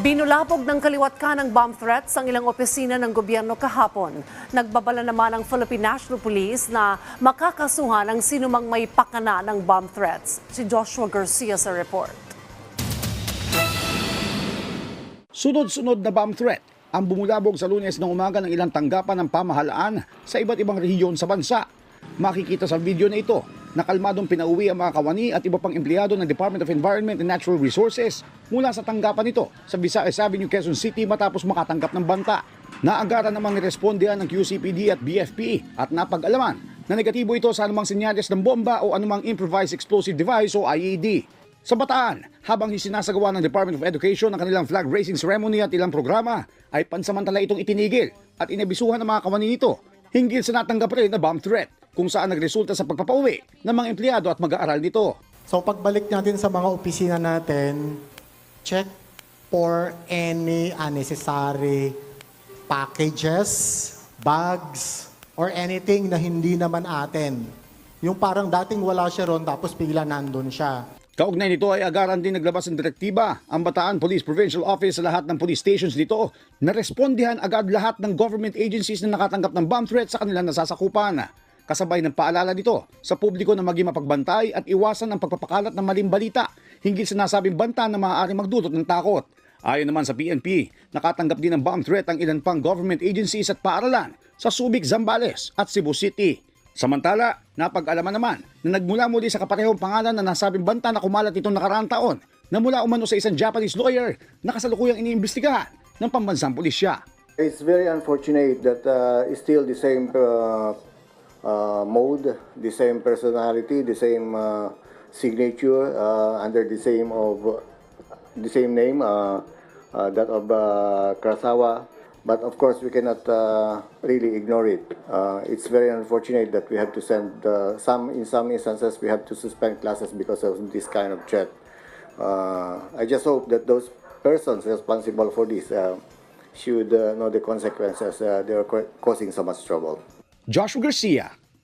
Binulabog ng kaliwat ka ng bomb threats ang ilang opisina ng gobyerno kahapon. Nagbabala naman ang Philippine National Police na makakasuhan ang sinumang may pakana ng bomb threats. Si Joshua Garcia sa report. Sunod-sunod na bomb threat ang bumulabog sa lunes ng umaga ng ilang tanggapan ng pamahalaan sa iba't ibang rehiyon sa bansa. Makikita sa video na ito na kalmadong pinauwi ang mga kawani at iba pang empleyado ng Department of Environment and Natural Resources mula sa tanggapan ito sa Visayas Avenue, Quezon City matapos makatanggap ng banta. Naagaran namang respondihan ng QCPD at BFP at napag-alaman na negatibo ito sa anumang senyales ng bomba o anumang improvised explosive device o IED. Sa Bataan, habang sinasagawa ng Department of Education ang kanilang flag raising ceremony at ilang programa, ay pansamantala itong itinigil at inabisuhan ng mga kawani nito hinggil sa natanggap rin na bomb threat kung saan nagresulta sa pagpapauwi ng mga empleyado at mag-aaral nito. So pagbalik natin sa mga opisina natin, check for any unnecessary packages, bags, or anything na hindi naman atin. Yung parang dating wala siya ron tapos bigla nandun siya. Kaugnay nito ay agaran din naglabas ng direktiba ang Bataan Police Provincial Office sa lahat ng police stations dito na respondihan agad lahat ng government agencies na nakatanggap ng bomb threat sa kanilang nasasakupan. Kasabay ng paalala nito sa publiko na maging mapagbantay at iwasan ang pagpapakalat ng maling balita hinggil sa nasabing banta na maaaring magdulot ng takot. Ayon naman sa PNP, nakatanggap din ng bomb threat ang ilan pang government agencies at paaralan sa Subic, Zambales at Cebu City. Samantala, napag-alaman naman na nagmula muli sa kaparehong pangalan na nasabing banta na kumalat itong nakaraang taon na mula umano sa isang Japanese lawyer na kasalukuyang iniimbestigahan ng pambansang pulisya. It's very unfortunate that uh, it's still the same uh, uh, mode, the same personality, the same uh, signature uh, under the same of the same name, uh, uh, that of Krasawa. But of course, we cannot really ignore it. It's very unfortunate that we have to send some. In some instances, we have to suspend classes because of this kind of threat. I just hope that those persons responsible for this should uh, know the consequences. Uh, they are causing so much trouble. Joshua Garcia